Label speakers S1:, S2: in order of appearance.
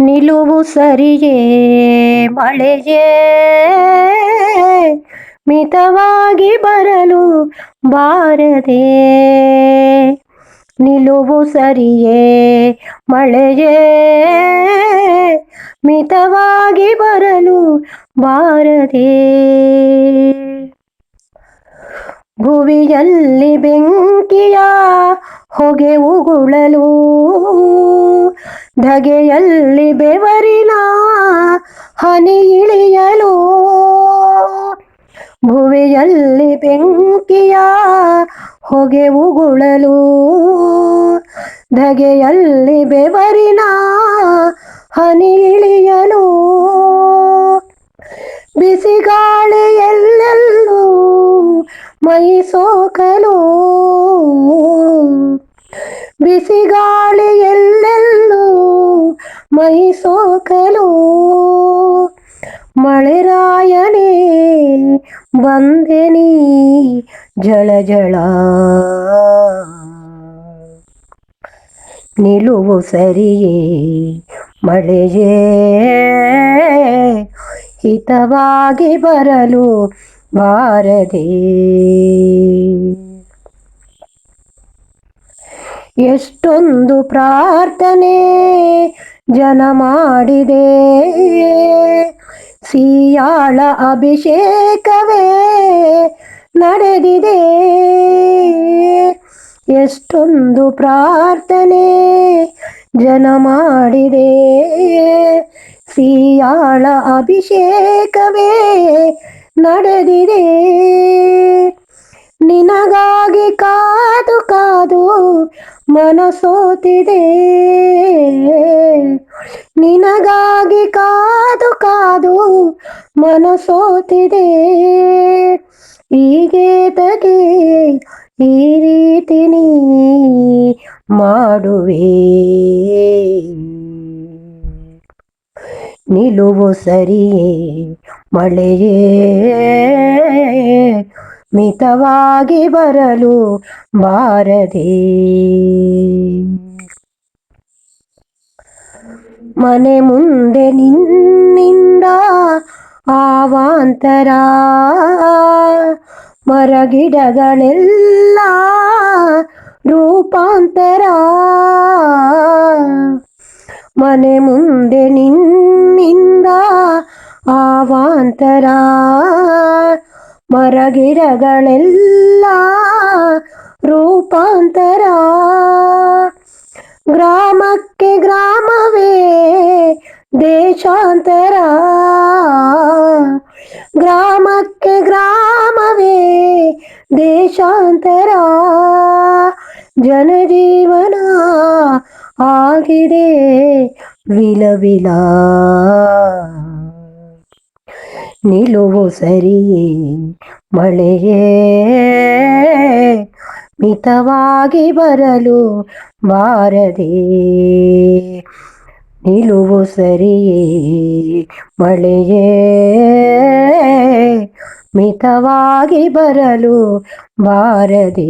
S1: ನಿಲುವು ಸರಿಯೇ? ಮಳೆಯೇ? ಮಿತವಾಗಿ ಬರಲು ಬಾರದೆ? ನಿಲುವು ಸರಿಯೇ? ಮಳೆಯೇ? ಮಿತವಾಗಿ ಬರಲು ಬಾರದೆ? ಭುವಿಯಲ್ಲಿ ಬೆಂಕಿಯ ಹೊಗೆ ಉಗುಳಲು ಧಗೆಯಲ್ಲಿ ಬೆವರಿನ ಹನಿ ಇಳಿಯಲು, ಭುವಿಯಲ್ಲಿ ಬೆಂಕಿಯ ಹೊಗೆ ಉಗುಳಲು, ಧಗೆಯಲ್ಲಿ ಬೆವರಿನ ಹನಿ ಇಳಿಯಲು, ಬಿಸಿಗಾಳಿ ಎಲ್ಲೆಲ್ಲೂ ಮೈ ಸೋಕಲು, ಬಿಸಿಗಾಳಿ ಸೋಕಲು ಮಳೆರಾಯನೇ ಬಂದೆನಿ ಜಳ ಜಳ. ನಿಲುವು ಸರಿಯೇ ಮಳೆಯೇ ಹಿತವಾಗಿ ಬರಲು ಬಾರದೆ. ಎಷ್ಟೊಂದು ಪ್ರಾರ್ಥನೆ ಜನ ಮಾಡಿದೆ. ಸಿಯಾಳ ಅಭಿಷೇಕವೇ ನಡೆದಿದೆ. ಎಷ್ಟೊಂದು ಪ್ರಾರ್ಥನೆ ಜನ ಮಾಡಿದೆ. ಸಿಯಾಳ ಅಭಿಷೇಕವೇ ನಡೆದಿದೆ. ನಿನಗಾಗಿ ಕಾದು ಕಾದು ಮನಸೋತಿದೆ. ಮನಸೋತಿದೆ. ಹೀಗೆ ತಗೆ ಈ ರೀತಿ ನೀ ಮಾಡುವೆ. ನಿಲುವು ಸರಿಯೇ ಮಳೆಯೇ ಮಿತವಾಗಿ ಬರಲು ಬಾರದೆ. ಮನೆ ಮುಂದೆ ನಿನ್ನಿಂದ ಆವಾಂತರ ಮರಗಿಡಗಳೆಲ್ಲ ರೂಪಾಂತರ ಮನೆ ಮುಂದೆ ನಿನ್ನಿಂದ ಆವಾಂತರ ಮರಗಿಡಗಳೆಲ್ಲ ರೂಪಾಂತರ ಗ್ರಾಮಕ್ಕೆ ಗ್ರಾಮವೇ ದೇಶಾಂತರ. ಗ್ರಾಮಕ್ಕೆ ಗ್ರಾಮವೇ ದೇಶಾಂತರ. ಜನಜೀವನ ಆಗಿದೆ ವಿಲವಿಲ. ನಿಲುವು ಸರಿಯೇ ಮಳೆಯೇ. ಮಿತವಾಗಿ ಬರಲು ಬಾರದೆ. ನಿಲುವು ಸರಿಯೇ ಮಳೆಯೇ ಮಿತವಾಗಿ ಬರಲು ಬಾರದೆ.